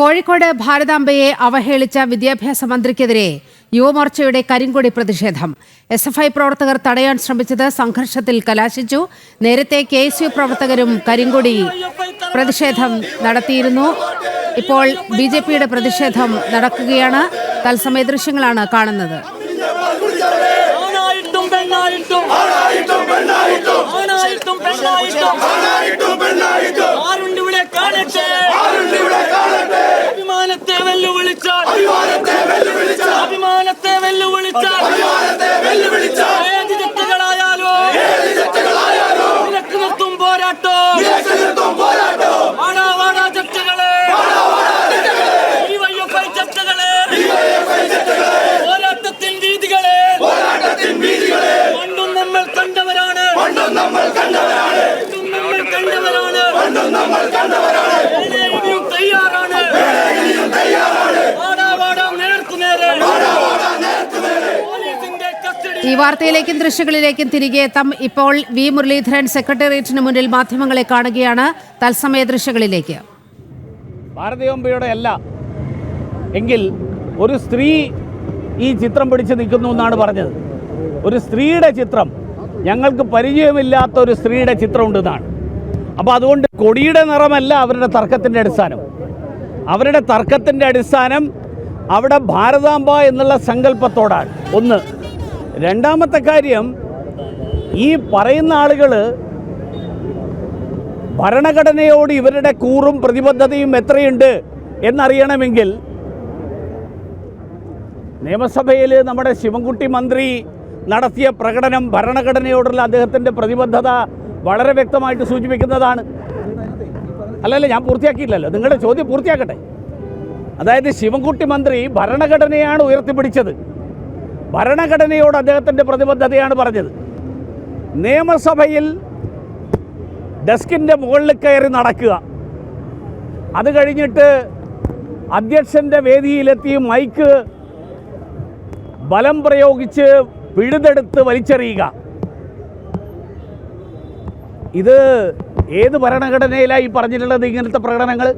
കോഴിക്കോട് ഭാരതാംബയെ അവഹേളിച്ച വിദ്യാഭ്യാസ മന്ത്രിക്കെതിരെ യുവമോർച്ചയുടെ കരിങ്കൊടി പ്രതിഷേധം. എസ് എഫ് ഐ പ്രവർത്തകർ തടയാൻ ശ്രമിച്ചത് സംഘർഷത്തിൽ കലാശിച്ചു. നേരത്തെ കെ എസ് യു പ്രവർത്തകരും കരിങ്കൊടി പ്രതിഷേധം നടത്തിയിരുന്നു. ഇപ്പോൾ ബി ജെ പിയുടെ പ്രതിഷേധം നടക്കുകയാണ്. തത്സമയ ദൃശ്യങ്ങളാണ് കാണുന്നത്. ആണായിട്ടും പെണ്ണായിട്ടും. ആണായിട്ടും പെണ്ണായിട്ടും. ആരുണ്ട് ഇവിടെ കാണട്ടെ? ആരുണ്ട് ഇവിടെ കാണട്ടെ? അഭിമാനത്തെ വെല്ലുവിളിച്ചാൽ. അഭിമാനത്തെ വെല്ലുവിളിച്ചാൽ. ഏത് തെറ്റുകളായാലോ നിനക്ക് നിർത്തും പോരാട്ടോ. ഈ വാർത്തയിലേക്കും ദൃശ്യങ്ങളിലേക്കും തിരികെ എത്താം. ഇപ്പോൾ വി. മുരളീധരൻ സെക്രട്ടേറിയറ്റിന് മുന്നിൽ മാധ്യമങ്ങളെ കാണുകയാണ്. തത്സമയ ദൃശ്യങ്ങളിലേക്ക്. ഭാരതീയോമ്പയുടെ അല്ല. എങ്കിൽ ഒരു സ്ത്രീ ഈ ചിത്രം പിടിച്ച് നിൽക്കുന്നു എന്നാണ് പറഞ്ഞത്. ഒരു സ്ത്രീയുടെ ചിത്രം. ഞങ്ങൾക്ക് പരിചയമില്ലാത്ത ഒരു സ്ത്രീയുടെ ചിത്രം ഉണ്ടെന്നാണ് അപ്പോൾ അതുകൊണ്ട് കൊടിയുടെ നിറമല്ല അവരുടെ തർക്കത്തിന്റെ അടിസ്ഥാനം. അവരുടെ തർക്കത്തിന്റെ അടിസ്ഥാനം അവിടെ ഭാരതാംബ എന്നുള്ള സങ്കല്പത്തോടാണ്. ഒന്ന് രണ്ടാമത്തെ കാര്യം ഈ പറയുന്ന ആളുകൾ ഭരണഘടനയോട് ഇവരുടെ കൂറും പ്രതിബദ്ധതയും എത്രയുണ്ട് എന്നറിയണമെങ്കിൽ നിയമസഭയിൽ നമ്മുടെ ശിവൻകുട്ടി മന്ത്രി നടത്തിയ പ്രകടനം ഭരണഘടനയോടുള്ള അദ്ദേഹത്തിന്റെ പ്രതിബദ്ധത വളരെ വ്യക്തമായിട്ട് സൂചിപ്പിക്കുന്നതാണ്. അല്ലല്ല ഞാൻ പൂർത്തിയാക്കിയില്ലല്ലോ. നിങ്ങളുടെ ചോദ്യം പൂർത്തിയാക്കട്ടെ. അതായത് ശിവൻകുട്ടി മന്ത്രി ഭരണഘടനയാണ് ഉയർത്തിപ്പിടിച്ചത്. ഭരണഘടനയോട് അദ്ദേഹത്തിന്റെ പ്രതിബദ്ധതയാണ് പറഞ്ഞത്. നിയമസഭയിൽ ഡെസ്കിന്റെ മുകളിൽ കയറി നടക്കുക. അത് കഴിഞ്ഞിട്ട് അധ്യക്ഷന്റെ വേദിയിലെത്തി മൈക്ക് ബലം പ്രയോഗിച്ച് പിഴുതെടുത്ത് വലിച്ചെറിയുക. ഇത് ഏത് ഈ പറഞ്ഞിട്ടുള്ളത് ഇങ്ങനത്തെ പ്രകടനങ്ങൾ?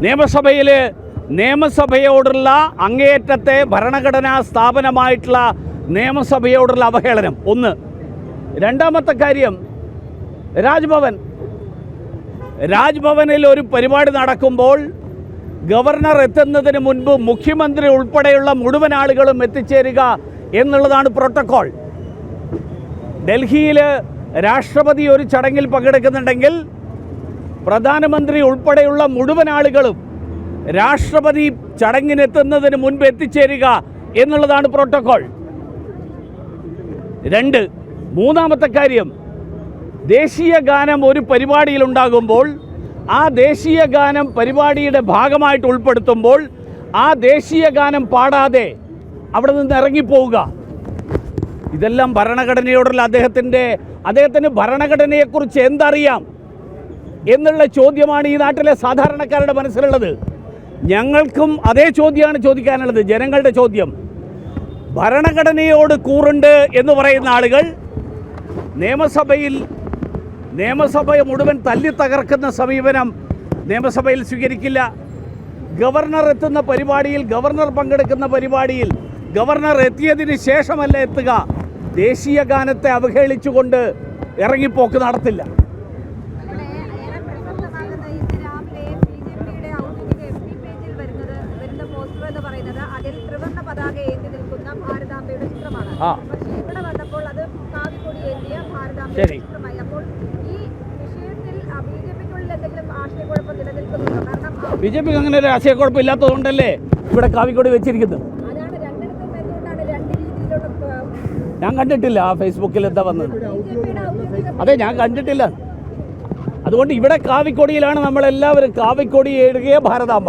നിയമസഭയിൽ നിയമസഭയോടുള്ള അങ്ങേയറ്റത്തെ ഭരണഘടനാ സ്ഥാപനമായിട്ടുള്ള നിയമസഭയോടുള്ള അവഹേളനം. ഒന്ന്. രണ്ടാമത്തെ കാര്യം രാജ്ഭവൻ. രാജ്ഭവനിൽ ഒരു പരിപാടി നടക്കുമ്പോൾ ഗവർണർ എത്തുന്നതിന് മുൻപ് മുഖ്യമന്ത്രി ഉൾപ്പെടെയുള്ള മുഴുവൻ ആളുകളും എത്തിച്ചേരുക എന്നുള്ളതാണ് പ്രോട്ടോക്കോൾ ഡൽഹിയിൽ രാഷ്ട്രപതി ഒരു ചടങ്ങിൽ പങ്കെടുക്കുന്നുണ്ടെങ്കിൽ പ്രധാനമന്ത്രി ഉൾപ്പെടെയുള്ള മുഴുവൻ ആളുകളും രാഷ്ട്രപതി ചടങ്ങിനെത്തുന്നതിന് മുൻപ് എത്തിച്ചേരുക എന്നുള്ളതാണ് പ്രോട്ടോകോൾ. രണ്ട് മൂന്നാമത്തെ കാര്യം ദേശീയ ഗാനം ഒരു പരിപാടിയിൽ ഉണ്ടാകുമ്പോൾ ആ ദേശീയ ഗാനം പരിപാടിയുടെ ഭാഗമായിട്ട് ഉൾപ്പെടുത്തുമ്പോൾ ആ ദേശീയ ഗാനം പാടാതെ അവിടെ നിന്ന് ഇറങ്ങിപ്പോവുക. ഇതെല്ലാം ഭരണഘടനയോടുള്ള അദ്ദേഹത്തിന്റെ അദ്ദേഹത്തിന് ഭരണഘടനയെക്കുറിച്ച് എന്തറിയാം എന്നുള്ള ചോദ്യമാണ് ഈ നാട്ടിലെ സാധാരണക്കാരുടെ മനസ്സിലുള്ളത്. ഞങ്ങൾക്കും അതേ ചോദ്യമാണ് ചോദിക്കാനുള്ളത് ജനങ്ങളുടെ ചോദ്യം. ഭരണഘടനയോട് കൂറുണ്ട് എന്ന് പറയുന്ന ആളുകൾ നിയമസഭയിൽ നിയമസഭ മുഴുവൻ തല്ലി തകർക്കുന്ന സമീപനം നിയമസഭയിൽ സ്വീകരിക്കില്ല. ഗവർണർ എത്തുന്ന പരിപാടിയിൽ ഗവർണർ പങ്കെടുക്കുന്ന പരിപാടിയിൽ ഗവർണർ എത്തിയതിന് ശേഷമല്ല എത്തുക. ദേശീയ ഗാനത്തെ അവഹേളിച്ചുകൊണ്ട് ഇറങ്ങിപ്പോക്ക് നടത്തില്ല. ഇവിടെ വന്നപ്പോൾ അത് കാവിക്കൊടി ഏന്തിയ ഭാരതാംബയുടെ ശരി. അപ്പോൾ ഈ വിഷയത്തിൽ ബി.ജെ.പിക്കുള്ളിൽ എന്തെങ്കിലും ആശയക്കുഴപ്പം നിലനിൽക്കുന്നുണ്ടോ? കാരണം ആ- ബി ജെ പിക്ക് അങ്ങനെ ഒരു ആശയക്കുഴപ്പമില്ലാത്തതുകൊണ്ടല്ലേ ഇവിടെ കാവിക്കൊടി വെച്ചിരിക്കുന്നത്? ഞാൻ കണ്ടിട്ടില്ല ആ ഫേസ്ബുക്കിൽ എന്താ വന്നത്. അതെ ഞാൻ കണ്ടിട്ടില്ല. അതുകൊണ്ട് ഇവിടെ കാവിക്കൊടിയിലാണ് നമ്മളെല്ലാവരും കാവിക്കൊടി എഴുകിയ ഭാരതാംബ.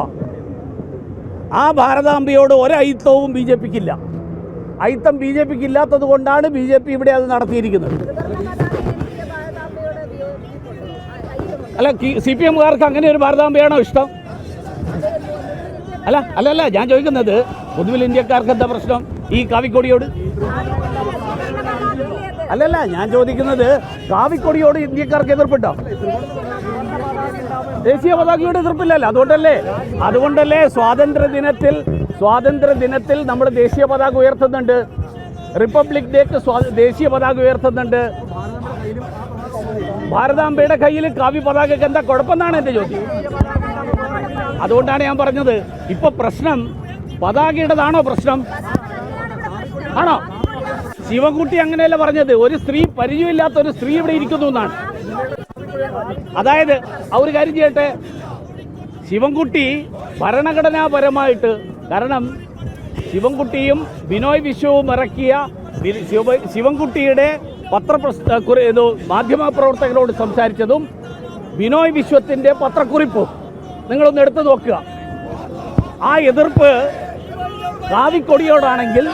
ആ ഭാരതാംബയോട് ഒരയിത്തവും ബി ജെ പിക്കില്ല. അയിത്തം ബി ജെ പിക്ക് ഇല്ലാത്തത് കൊണ്ടാണ് ബി ജെ പി ഇവിടെ അത് നടത്തിയിരിക്കുന്നത്. അല്ല സി പി എമ്മുകാർക്ക് അങ്ങനെ ഒരു ഭാരതാംബയാണോ ഇഷ്ടം? അല്ല അല്ല അല്ല ഞാൻ ചോദിക്കുന്നത് പൊതുവിൽ ഇന്ത്യക്കാർക്ക് എന്താ പ്രശ്നം? ഈ കാവിക്കൊടിയോട്? അല്ലല്ല ഞാൻ ചോദിക്കുന്നത് കാവിക്കൊടിയോട് ഇന്ത്യക്കാർക്ക് എതിർപ്പുണ്ടോ? ദേശീയ പതാകയോട് എതിർപ്പില്ലല്ലോ അതുകൊണ്ടല്ലേ? അതുകൊണ്ടല്ലേ സ്വാതന്ത്ര്യ ദിനത്തിൽ സ്വാതന്ത്ര്യ ദിനത്തിൽ നമ്മൾ ദേശീയ പതാക ഉയർത്തുന്നുണ്ട്. റിപ്പബ്ലിക് ഡേക്ക് ദേശീയ പതാക ഉയർത്തുന്നുണ്ട്. ഭാരതാംബയുടെ കയ്യിൽ കാവ്യ പതാകയ്ക്ക് എന്താ കുഴപ്പമെന്നാണ് എന്റെ ചോദ്യം? അതുകൊണ്ടാണ് ഞാൻ പറഞ്ഞത്. ഇപ്പൊ പ്രശ്നം പതാകയുടേതാണോ പ്രശ്നം? ആണോ? ശിവകുട്ടി അങ്ങനെയല്ല പറഞ്ഞത്. ഒരു സ്ത്രീ പരിചയമില്ലാത്ത ഒരു സ്ത്രീ ഇവിടെ ഇരിക്കുന്നു എന്നാണ്. അതായത് ആ ഒരു കാര്യം ചെയ്യട്ടെ. ശിവൻകുട്ടി ഭരണഘടനാപരമായിട്ട് കാരണം ശിവൻകുട്ടിയും ബിനോയ് വിശ്വവും ഇറക്കിയ ശിവൻകുട്ടിയുടെ പത്രപ്രസ് മാധ്യമ പ്രവർത്തകരോട് മാധ്യമപ്രവർത്തകരോട് സംസാരിച്ചതും ബിനോയ് വിശ്വത്തിന്റെ പത്രക്കുറിപ്പും. നിങ്ങളൊന്ന് എടുത്തു നോക്കുക. ആ എതിർപ്പ് കാവിക്കൊടിയോടാണെങ്കിൽ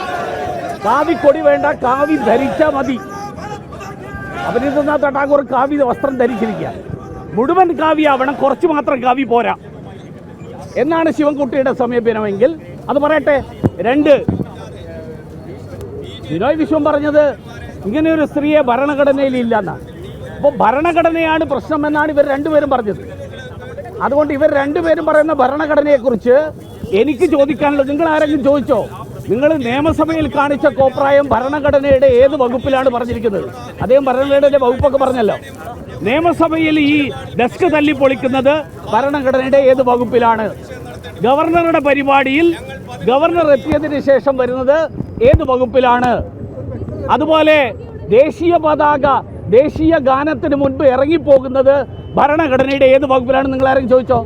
കാവിക്കൊടി വേണ്ട കാവി ധരിച്ച മതി. അഭിനന്ദനാഥ് ടാഗോർ കാവി വസ്ത്രം ധരിച്ചിരിക്കുക. മുഴുവൻ കാവിയാവണം കുറച്ച് മാത്രം കാവി പോരാ. എന്നാണ് ശിവൻകുട്ടിയുടെ സമീപനമെങ്കിൽ അത് പറയട്ടെ. രണ്ട്. ബിനോയ് വിശ്വം പറഞ്ഞത് ഇങ്ങനെ ഒരു സ്ത്രീയെ ഭരണഘടനയിൽ ഇല്ലെന്നാണ് അപ്പോൾ ഭരണഘടനയാണ് പ്രശ്നം എന്നാണ് ഇവർ രണ്ടുപേരും പറഞ്ഞത്. അതുകൊണ്ട് ഇവർ രണ്ടുപേരും പറയുന്ന ഭരണഘടനയെക്കുറിച്ച് എനിക്ക് ചോദിക്കാനുള്ളത് നിങ്ങൾ ആരെങ്കിലും ചോദിച്ചോ? നിങ്ങൾ നിയമസഭയിൽ കാണിച്ച കോപ്രായം ഭരണഘടനയുടെ ഏത് വകുപ്പിലാണ് പറഞ്ഞിരിക്കുന്നത്? അദ്ദേഹം ഭരണഘടനയുടെ വകുപ്പൊക്കെ പറഞ്ഞല്ലോ. നിയമസഭയിൽ ഈ ഡെസ്ക് തല്ലി പൊളിക്കുന്നത് ഭരണഘടനയുടെ ഏത് വകുപ്പിലാണ്? ഗവർണറുടെ പരിപാടിയിൽ ഗവർണർ എത്തിയതിന് ശേഷം വരുന്നത് ഏത് വകുപ്പിലാണ്? അതുപോലെ ദേശീയ പതാക ദേശീയ ഗാനത്തിന് മുൻപ് ഇറങ്ങിപ്പോകുന്നത് ഭരണഘടനയുടെ ഏത് വകുപ്പിലാണ് നിങ്ങൾ ആരെങ്കിലും ചോദിച്ചോ?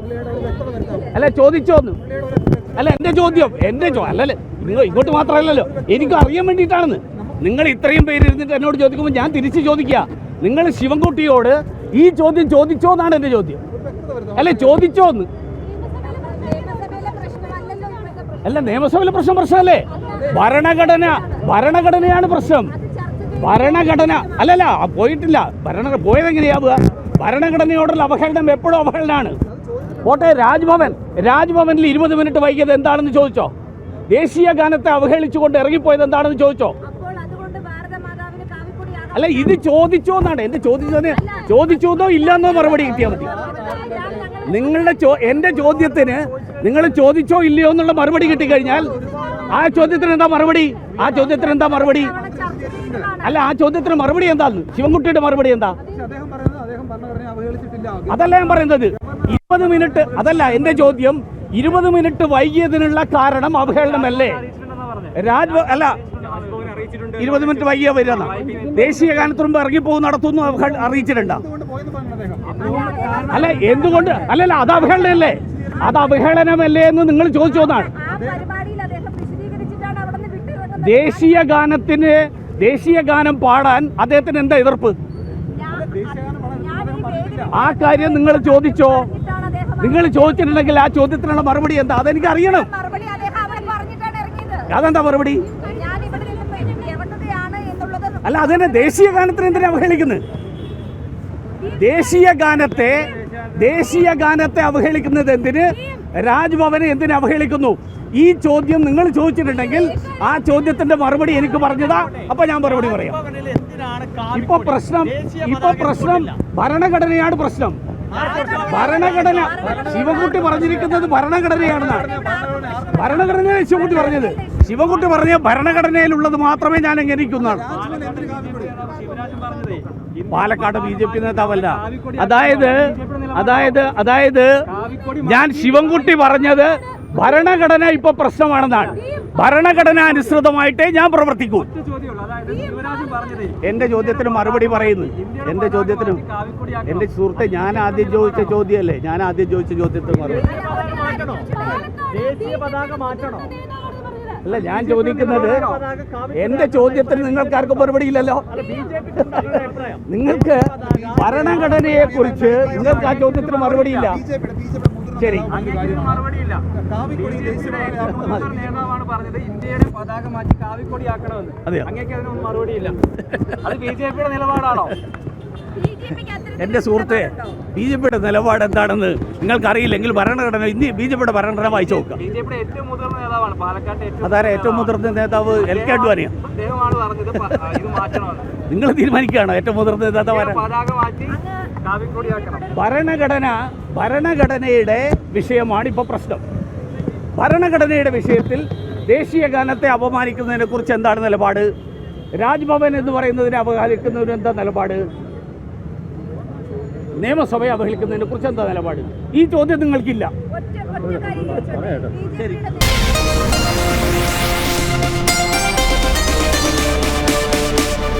അല്ല ചോദിച്ചോന്ന് അല്ല എന്റെ ചോദ്യം എന്റെ ചോ അല്ലല്ലേ നിങ്ങൾ ഇങ്ങോട്ട് മാത്രമല്ലല്ലോ. എനിക്ക് അറിയാൻ വേണ്ടിയിട്ടാണെന്ന്. നിങ്ങൾ ഇത്രയും പേര് ഇരുന്നിട്ട് എന്നോട് ചോദിക്കുമ്പോൾ ഞാൻ തിരിച്ച് ചോദിക്കുക. നിങ്ങൾ ശിവൻകുട്ടിയോട് ഈ ചോദ്യം ചോദിച്ചോ എന്നാണ് എന്റെ ചോദ്യം. അല്ലെ ചോദിച്ചോ എന്ന് നിയമസഭയിലെ പ്രശ്നമല്ലല്ലോ ഇപ്പോഴത്തെ പ്രശ്നം. അല്ല നിയമസഭയിലെ പ്രശ്നം പ്രശ്നമല്ലേ? ഭരണഘടന ഭരണഘടനയാണ് പ്രശ്നം. ഭരണഘടന അല്ലല്ല പോയിട്ടില്ല. ഭരണ പോയതെങ്ങനെയാവുക ഭരണഘടനയോടുള്ള അവഹേളനം എപ്പോഴും അവഹേളനാണ് പോട്ടെ രാജ്ഭവൻ. രാജ്ഭവനിൽ ഇരുപത് മിനിറ്റ് വൈകിയത് എന്താണെന്ന് ചോദിച്ചോ? ദേശീയ ഗാനത്തെ അവഹേളിച്ചുകൊണ്ട് ഇറങ്ങിപ്പോയത് എന്താണെന്ന് ചോദിച്ചോ അപ്പോൾ അതുകൊണ്ട് ഭാരതമാതാവിന് കാവിക്കൊടിയാകാം അല്ല ഇത് ചോദിച്ചോ എന്നാണ്. എന്റെ ചോദിച്ചതിന് ചോദിച്ചോന്നോ ഇല്ലെന്നോ മറുപടി കിട്ടിയാൽ മതി. നിങ്ങളുടെ ചോ എന്റെ ചോദ്യത്തിന് നിങ്ങൾ ചോദിച്ചോ ഇല്ലയോ എന്നുള്ള മറുപടി കിട്ടിക്കഴിഞ്ഞാൽ ആ ചോദ്യത്തിന് എന്താ മറുപടി? ആ ചോദ്യത്തിന് എന്താ മറുപടി? അല്ല ആ ചോദ്യത്തിന് മറുപടി എന്താന്ന്? ശിവൻകുട്ടിയുടെ മറുപടി എന്താ? അതല്ല ഞാൻ പറയുന്നത്. ഇരുപത് മിനിറ്റ് അതല്ല എന്റെ ചോദ്യം ഇരുപത് മിനിറ്റ് വൈകിയതിനുള്ള കാരണം അവഹേളനമല്ലേ? രാജ് അല്ല ഇരുപത് മിനിറ്റ് വൈകിയ വരുന്ന ദേശീയ ഗാനത്തുറമ്പ് ഇറങ്ങിപ്പോകും നടത്തുന്നു അറിയിച്ചിട്ടുണ്ട്. അല്ല എന്തുകൊണ്ട്? അല്ലല്ല അത് അവഹേളനല്ലേ അത് അവഹേളനമല്ലേ എന്ന് നിങ്ങൾ ചോദിച്ചോന്നാണ് ദേശീയ ഗാനത്തിന് ദേശീയ ഗാനം പാടാൻ അദ്ദേഹത്തിന് എന്താ എതിർപ്പ്? ആ കാര്യം നിങ്ങൾ ചോദിച്ചോ? നിങ്ങൾ ചോദിച്ചിട്ടുണ്ടെങ്കിൽ ആ ചോദ്യത്തിനുള്ള മറുപടി എന്താ? അതെനിക്ക് അറിയണം മറുപടി അദ്ദേഹം അവിടെ പറഞ്ഞിട്ടാണ് ഇറങ്ങിയത്. അതെന്താ മറുപടി? അല്ല അതന്നെ ദേശീയ ഗാനത്തിന് എന്തിനാ അവഹേളിക്കുന്നത് ദേശീയ ഗാനത്തെ ദേശീയ ഗാനത്തെ അവഹേളിക്കുന്നത് എന്തിന്? രാജ്ഭവനെ എന്തിനു അവഹേളിക്കുന്നു? ഈ ചോദ്യം നിങ്ങൾ ചോദിച്ചിട്ടുണ്ടെങ്കിൽ ആ ചോദ്യത്തിന്റെ മറുപടി എനിക്ക് പറഞ്ഞതാ. അപ്പൊ ഞാൻ മറുപടി പറയാം. ഇപ്പൊ പ്രശ്നം ഇപ്പൊ പ്രശ്നം ഭരണഘടനയാണ് പ്രശ്നം. ഭരണഘടന. ശിവകുട്ടി പറഞ്ഞിരിക്കുന്നത് ഭരണഘടനയാണെന്നാണ് ഭരണഘടന ശിവകുട്ടി പറഞ്ഞത്. ശിവകുട്ടി പറഞ്ഞ ഭരണഘടനയിലുള്ളത് മാത്രമേ ഞാൻ അംഗീകരിക്കുന്നതാണ് പാലക്കാട് ബി ജെ പി നേതാവല്ല. അതായത് അതായത് അതായത് ഞാൻ ശിവൻകുട്ടി പറഞ്ഞത് ഭരണഘടന ഇപ്പൊ പ്രശ്നമാണെന്നാണ്. ഭരണഘടന അനുസൃതമായിട്ടേ ഞാൻ പ്രവർത്തിക്കൂ. എന്റെ ചോദ്യത്തിന് മറുപടി പറയുന്നു. എന്റെ ചോദ്യത്തിനും എന്റെ സുഹൃത്തെ ഞാൻ ആദ്യം ചോദിച്ച ചോദ്യമല്ലേ? ഞാൻ ആദ്യം ചോദിച്ച ചോദ്യത്തിന് മറുപടി. അല്ല ഞാൻ ചോദിക്കുന്നത് എന്റെ ചോദ്യത്തിന് നിങ്ങൾക്കാർക്കും മറുപടി ഇല്ലല്ലോ. നിങ്ങൾക്ക് ഭരണഘടനയെ കുറിച്ച് നിങ്ങൾക്ക് ആ ചോദ്യത്തിന് മറുപടി ശരി. മറുപടിയില്ല. കാവിക്കൊടി നേതാവാണ് പറഞ്ഞത് ഇന്ത്യയുടെ പതാക മാറ്റി കാവിക്കൊടിയാക്കണമെന്ന്. ആക്കണമെന്ന് അങ്ങേക്ക് അതിനൊന്നും മറുപടിയില്ല. അത് ബി ജെ പിയുടെ നിലപാടാണോ? എന്റെ സുഹൃത്തെ? ബി ജെ പിയുടെ നിലപാട് എന്താണെന്ന് നിങ്ങൾക്കറിയില്ലെങ്കിൽ ഭരണഘടന ഇന്ത്യ ബി ജെ പിയുടെ ഭരണഘടന വായിച്ചു നോക്കുക. ബി ഏറ്റവും മുതിർന്ന നേതാവാണ് പാലക്കാട്ടെ ഏറ്റവും അതാരെ ഏറ്റവും മുതിർന്ന നേതാവ്? എൽ കെ മാറ്റണമെന്ന് നിങ്ങൾ തീരുമാനിക്കുകയാണോ? ഏറ്റവും മുതിർന്ന നേതാവ് ഭരണഘടന ഭരണഘടനയുടെ വിഷയമാണ് ഇപ്പോൾ പ്രശ്നം. ഭരണഘടനയുടെ വിഷയത്തിൽ ദേശീയ ഗാനത്തെ അപമാനിക്കുന്നതിനെ കുറിച്ച് എന്താണ് നിലപാട്? രാജ്ഭവൻ എന്ന് പറയുന്നതിനെ അപമാനിക്കുന്നതിന് എന്താ നിലപാട്? നിയമസഭയെ അവഹേളിക്കുന്നതിനെ കുറിച്ച് എന്താ നിലപാട്? ഈ ചോദ്യം നിങ്ങൾക്കില്ല. ശരി.